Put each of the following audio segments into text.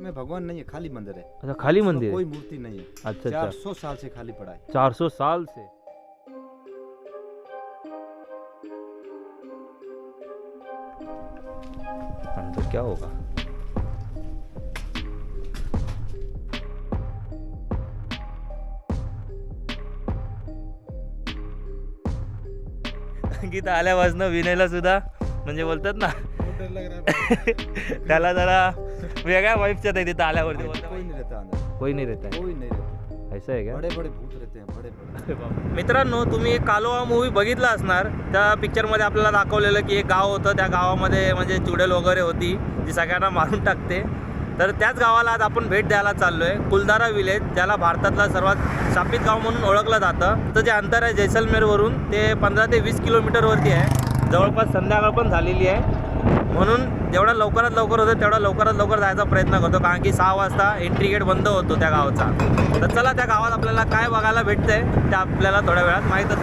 में भगवान नहीं है खाली मंदिर है। अच्छा खाली मंदिर है? कोई मूर्ति नहीं है। अच्छा चार अच्छा सौ साल से खाली पड़ा है। चार सौ साल से? अंदर क्या होगा? गीत आल्यापासून विनयला सुद्धा म्हणजे बोलतात ना त्याला जरा वेगळ्या वाईफच्या तिथं आल्यावरती कोई नहीं रहता अंदर. कोई नहीं रहता. कोई नहीं रहता. ऐसा है क्या? बड़े बड़े भूत रहते हैं बड़े बड़े। मित्रांनो तुम्ही कालोवा मूवी बघितला असणार. त्या पिक्चरमध्ये आपल्याला दाखवलेलं की एक गाव होतं. त्या गावामध्ये म्हणजे चुडेल वगैरे होती जी सगळ्यांना मारून टाकते. तर त्याच गावाला आज आपण भेट द्यायला चाललो आहे कुलधारा विलेज ज्याला भारतातला सर्वात शापित गाव म्हणून ओळखलं जातं. तर जे अंतर आहे जैसलमेरवरून ते पंधरा ते वीस किलोमीटरवरती आहे. जवळपास संध्याकाळ पण झालेली आहे. म्हणून जेवढा लवकरात लवकर होतं तेवढा लवकरात लवकर जायचा प्रयत्न करतो. कारण की सहा वाजता एंट्री गेट बंद होतो त्या गावाचा. तर चला त्या गावात आपल्याला काय बघायला भेटतंय ते आपल्याला थोड्या वेळात माहीतच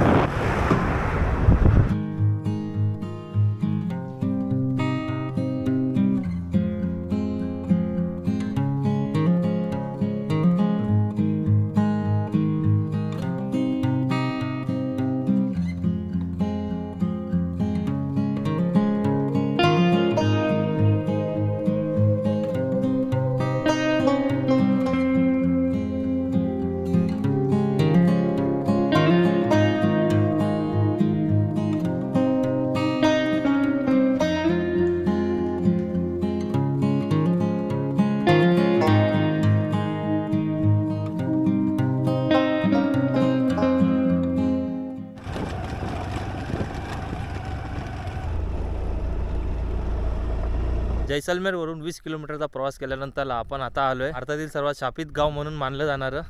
जैसलमेरवरून वीस किलोमीटरचा प्रवास केल्यानंतर आपण आता आलो आहे भारतातील सर्वात शापित गाव म्हणून मानलं जाणारं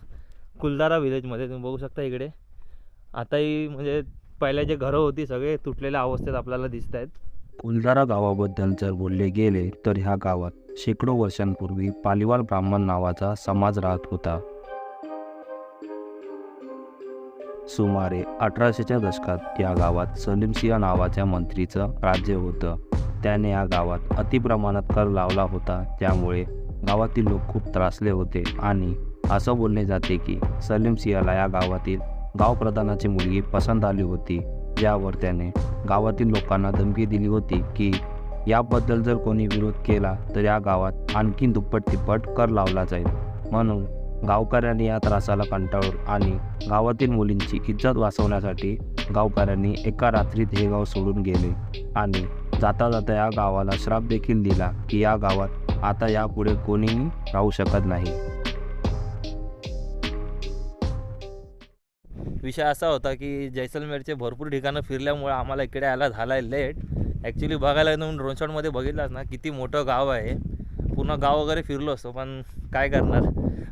कुलदारा विलेजमध्ये. तुम्ही बघू शकता इकडे. आताही म्हणजे पहिले जे घरं होती सगळे तुटलेल्या अवस्थेत आपल्याला दिसत आहेत. कुलदारा गावाबद्दल जर बोलले गेले तर ह्या गावात शेकडो वर्षांपूर्वी पालिवाल ब्राह्मण नावाचा समाज राहत होता. सुमारे अठराशेच्या दशकात या गावात सलीमसिया नावाच्या मंत्रीचं राज्य होतं. त्याने या गावात अतिप्रमाणात कर लावला होता त्यामुळे गावातील लोक खूप त्रासले होते. आणि असं बोलले जाते की सलीम सियाला या गावातील गावप्रधानाची मुलगी पसंत आली होती ज्यावर त्याने गावातील लोकांना धमकी दिली होती की याबद्दल जर कोणी विरोध केला तर या गावात आणखीन दुप्पट तिप्पट कर लावला जाईल. म्हणून गावकऱ्यांनी या त्रासाला कंटाळून आणि गावातील मुलींची इज्जत वाचवण्यासाठी गावकऱ्यांनी एका रात्रीत हे गाव सोडून गेले. आणि जाता जाता या गावाला श्राप देखील दिला की या गावात आता यापुढे कोणीही राहू शकत नाही. विषय असा होता की जैसलमेरचे भरपूर ठिकाणं फिरल्यामुळे आम्हाला इकडे यायला झाला आहे लेट ॲक्च्युली बघायला म्हणून ड्रोनशॉटमध्ये बघितलास ना किती मोठं गाव आहे. पूर्ण गाव वगैरे फिरलो असतो पण काय करणार?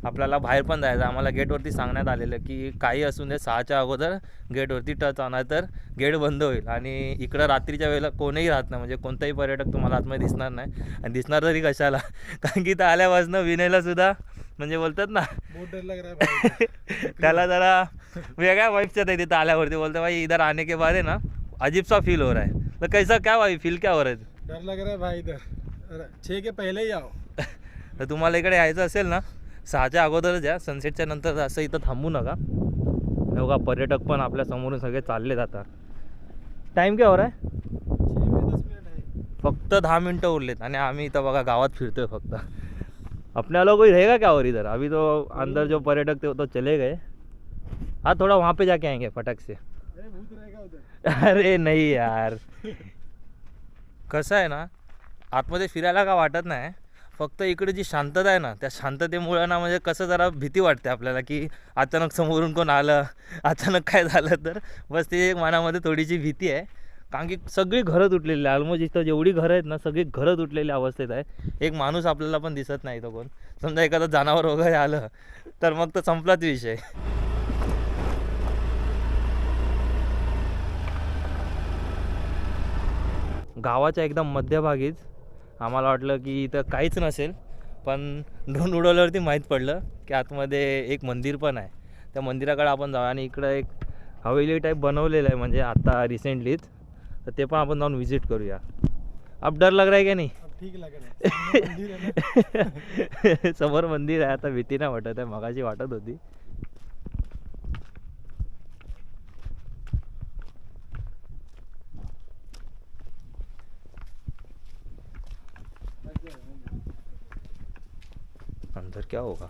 आपल्याला बाहेर पण जायचं. आम्हाला गेटवरती सांगण्यात आलेलं की काही असून दे सहाच्या अगोदर गेटवरती टच होणार तर गेट बंद होईल. आणि इकडं रात्रीच्या वेळेला कोणीही राहत नाही. म्हणजे कोणताही पर्यटक तुम्हाला आतमध्ये दिसणार नाही. आणि दिसणार तरी कशाला? कारण की इथं आल्यापासून विनयला सुद्धा म्हणजे बोलतात ना त्याला जरा वेगळ्या वाईफच्या आहे तिथं आल्यावरती. बोलते भाई इधर आने के है ना अजीब सा फील हो रहा है. तो कैसा क्या भाई फील क्या हो रहा है? डर लग रहा है भाई इधर. अरे, छः के पहले ही आओ. तर तुम्हाला इकडे यायचं असेल ना सहाच्या अगोदरच या सनसेटच्या नंतर असं इथं थांबू नका. बघा पर्यटक पण आपल्या समोरून सगळे चालले जातात टाईम काय हो रहा है छः में दस मिनट है फक्त दहा मिनटं उरलेत आणि आम्ही इथं बघा गावात फिरतोय फक्त. अपने लोग कोई रहेगा क्या और इधर? अभी तो अंदर जो पर्यटक थे वो तो चले गए. हाँ थोड़ा वहाँ पे जाके आएंगे फटक से. अरे नाही यार. कसं आहे ना आतमध्ये फिरायला का वाटत नाही. फक्त इकडे जी शांतता आहे ना त्या शांततेमुळे ना म्हणजे कसं जरा भीती वाटते आपल्याला की अचानक समोरून कोण आलं अचानक काय झालं तर. बस ती एक मनामध्ये थोडीशी भीती आहे. कारण की सगळी घरं तुटलेली आहे. ऑलमोस्ट इथं जेवढी घरं आहेत ना सगळी घरं तुटलेल्या अवस्थेत आहे. एक माणूस आपल्याला पण दिसत नाही तो कोण. समजा एखादं जनावर वगैरे आलं तर मग तर संपलाच विषय. गावाच्या एकदम मध्यभागीच आम्हाला वाटलं की इथं काहीच नसेल पण ड्रोन उडवल्यावरती माहीत पडलं की आतमध्ये एक मंदिर पण आहे. त्या मंदिराकडे आपण जाऊ आणि इकडं एक हवेली टाईप बनवलेलं आहे म्हणजे आता रिसेंटलीच तर ते पण आपण जाऊन व्हिजिट करूया. अब डर लग रहा है क्या नहीं? ठीक लग समोर मंदिर आहे आता भीती नाही वाटत आहे मगाशी वाटत होती. अंदर क्या होगा?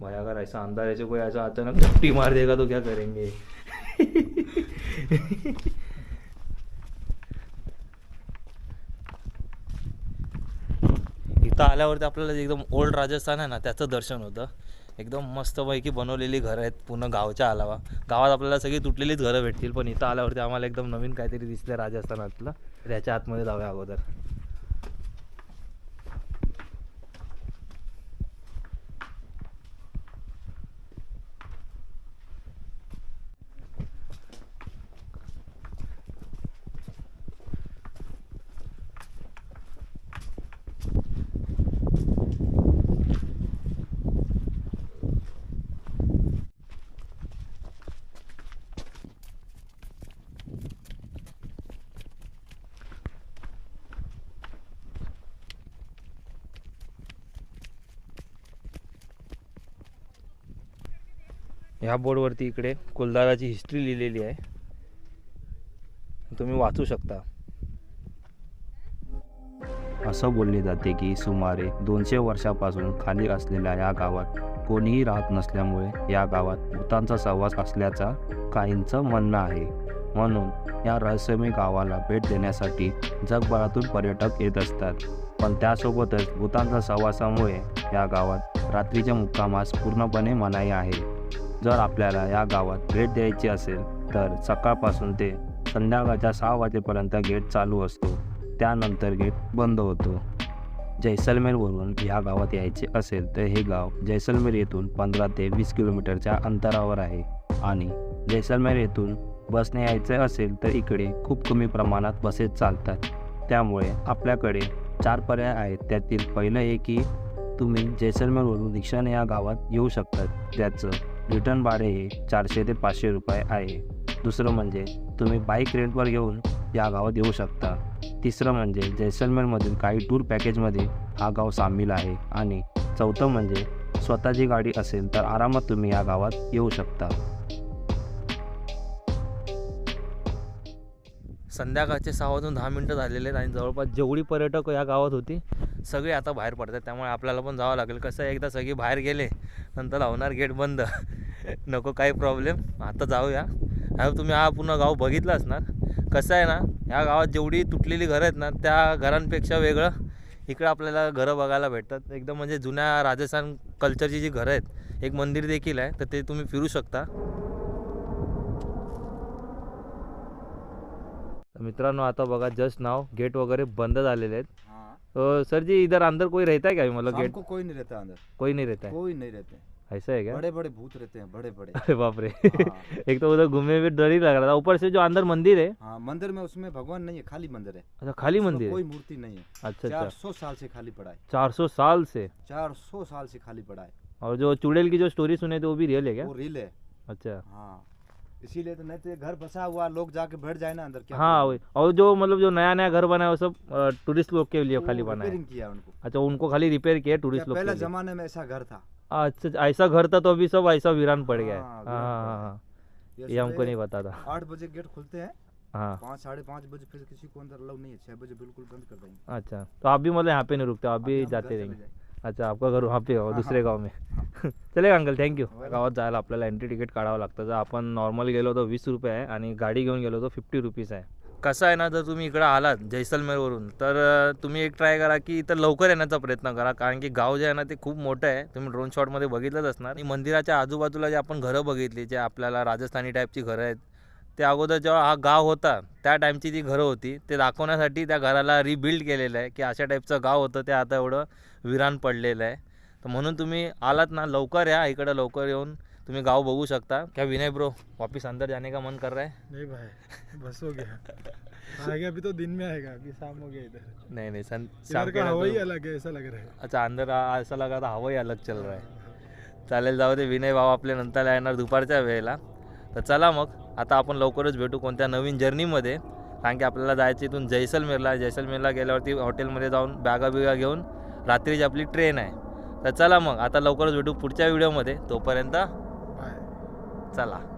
भाई अगर ऐसा अंदर ऐसे कोई ऐसा अचानक झपटी मार देगा तो क्या करेंगे? इथं आल्यावरती आपल्याला एकदम ओल्ड राजस्थान आहे ना त्याचं दर्शन होतं. एकदम मस्तपैकी बनवलेली घरं आहेत पूर्ण गावच्या अलावा. गावात आपल्याला सगळी तुटलेलीच घरं भेटतील पण इथं आल्यावरती आम्हाला एकदम नवीन काहीतरी दिसलं राजस्थानातलं. त्याच्या आतमध्ये जाऊया अगोदर. ह्या बोर्डवरती इकडे कुलदाराची हिस्ट्री लिहिलेली आहे. तुम्ही वाचू शकता. असं बोलले जाते की सुमारे दोनशे वर्षापासून खाली असलेल्या या गावात कोणीही राहत नसल्यामुळे या गावात भूतांचा सहवास असल्याचा काहींचं म्हणणं आहे. म्हणून या रहस्यमय गावाला भेट देण्यासाठी जगभरातून पर्यटक येत असतात. पण त्यासोबतच भूतांच्या सहवासामुळे या गावात रात्रीच्या मुक्कामास पूर्णपणे मनाई आहे. जर आपल्याला या गावात भेट द्यायची असेल तर सकाळपासून ते संध्याकाळच्या सहा वाजेपर्यंत गेट चालू असतो. त्यानंतर गेट बंद होतो. जैसलमेरवरून ह्या गावात यायचे असेल तर हे गाव जैसलमेर येथून पंधरा ते वीस किलोमीटरच्या अंतरावर आहे. आणि जैसलमेर येथून बसने यायचं असेल तर इकडे खूप कमी प्रमाणात बसेस चालतात. त्यामुळे आपल्याकडे चार पर्याय आहेत. त्यातील पहिलं हे की तुम्ही जैसलमेरवरून रिक्षाने या गावात येऊ शकतात. त्याचं रिटर्न भाडे हे चारशे ते पाचशे रुपये आहे. दुसरं म्हणजे तुम्ही बाईक रेंटवर घेऊन या गावात येऊ शकता. तिसरं म्हणजे जैसलमेरमधील काही टूर पॅकेजमध्ये हा गाव सामील आहे. आणि चौथं म्हणजे स्वतःची गाडी असेल तर आरामात तुम्ही या गावात येऊ शकता. संध्याकाळचे सहा वाजून दहा मिनटं झालेले आहेत आणि जवळपास जेवढी पर्यटक या गावात होती सगळे आता बाहेर पडतात. त्यामुळे आपल्याला पण जावं लागेल. कसं आहे एकदा सगळी बाहेर गेले नंतर लावणार गेट बंद. नको काही प्रॉब्लेम आता जाऊया. हा तुम्ही हा पूर्ण गाव बघितलं असणार. कसं आहे ना ह्या गावात जेवढी तुटलेली घरं आहेत ना त्या घरांपेक्षा वेगळं. इकडं आपल्याला घरं बघायला भेटतात. एकदम म्हणजे जुन्या राजस्थान कल्चरची जी घरं आहेत एक मंदिर देखील आहे तर ते तुम्ही फिरू शकता. तर मित्रांनो आता बघा जस्ट नाव गेट वगैरे बंद झालेले आहेत. हाँ. तो सर जी इधर अंदर कोई रहता है क्या मतलब गेट को कोई नहीं रहता अंदर। कोई नहीं रहता है. कोई नहीं रहते ऐसा है क्या? बड़े बड़े भूत रहते हैं बड़े बड़े अरे बाप रे। हाँ। एक तो उधर घूमने में डर ही लग रहा था। ऊपर से जो अंदर मंदिर है। हाँ मंदिर में उसमें भगवान नहीं है खाली मंदिर है। अच्छा खाली मंदिर कोई मूर्ति नहीं है। अच्छा चार अच्छा सौ साल से खाली पड़ा है। चार सौ साल से? चार सौ साल से खाली पड़ा है। और जो चुड़ैल की जो स्टोरी सुने थे वो भी रियल है क्या? वो रील है। अच्छा। हाँ। इसीलिए तो नहीं तो घर बसा हुआ लोग जाके बैठ जाए ना अंदर क्या हाँ वही। और जो मतलब जो नया नया घर बना है वो सब टूरिस्ट लोग के लिए खाली बना है। रिपेयरिंग किया उनको। अच्छा उनको खाली रिपेयर किया टूरिस्ट लोग पहले जमाने में ऐसा घर था। अच्छा ऐसा घर था तो अभी सब ऐसा वीरान पड़ गया है। हाँ, हाँ हाँ हाँ। हाँ ये ये हमको नहीं पता था। आठ बजे गेट खुलते हैं। हाँ। पाँच साढ़े पाँच बजे फिर किसी को अंदर अलाउ नहीं है छह बजे बिल्कुल बंद कर देंगे। अच्छा तो आप भी मतलब यहाँ पे नहीं रुकते आप भी जाते रहेंगे। अच्छा आपका घर वहाँ पे हो दुसरे. गाव में। चलेगा अंकल थँक्यू Welcome. गावात जायला आपल्याला एंट्री तिकीट काढावं लागतं. जर आपण नॉर्मल गेलो तर वीस रुपये आहे आणि गाडी घेऊन गेलो तर फिफ्टी रुपीज आहे. कसं आहे ना जर तुम्ही इकडं आलात जैसलमेरवरून तर तुम्ही एक ट्राय करा की इथं लवकर येण्याचा प्रयत्न करा. कारण की गाव जे आहे ना ते खूप मोठं आहे. तुम्ही ड्रोन शॉटमध्ये बघितलंच असणार. आणि मंदिराच्या आजूबाजूला जे आपण घरं बघितली जे आपल्याला राजस्थानी टाईपची घरं आहेत ते अगोदर जेव्हा हा गाव होता त्या टाईमची जी घरं होती ते दाखवण्यासाठी त्या घराला रिबिल्ड केलेलं आहे की अशा टाईपचं गाव होतं. ते आता एवढं विरान पडलेलं आहे. तर म्हणून तुम्ही आलात ना लवकर या इकडं लवकर येऊन तुम्ही गाव बघू शकता. क्या विनय ब्रो वापिस अंदर जाने का मन कर रहा है? नहीं भाई बस हो गया. आएगा अभी तो दिन में आएगा अभी शाम हो गया इधर. नहीं नहीं सन शाम के हवा ही अलग है ऐसा लग रहा है. अच्छा अंदर ऐसा लगा था हवा ही अलग चल रहा है. चालेल जाऊ दे विनय भाऊ आपले नंतर येणार दुपारच्या वेळेला. तर चला मग आता आपण लवकरच भेटू कोणत्या नवीन जर्नीमध्ये. कारण की आपल्याला जायचं इथून जैसलमेरला. जैसलमेरला गेल्यावरती हॉटेलमध्ये जाऊन बॅगा बिगा घेऊन रात्रीची आपली ट्रेन आहे. तर चला मग आता लवकरच भेटू पुढच्या व्हिडिओमध्ये तोपर्यंत बाय चला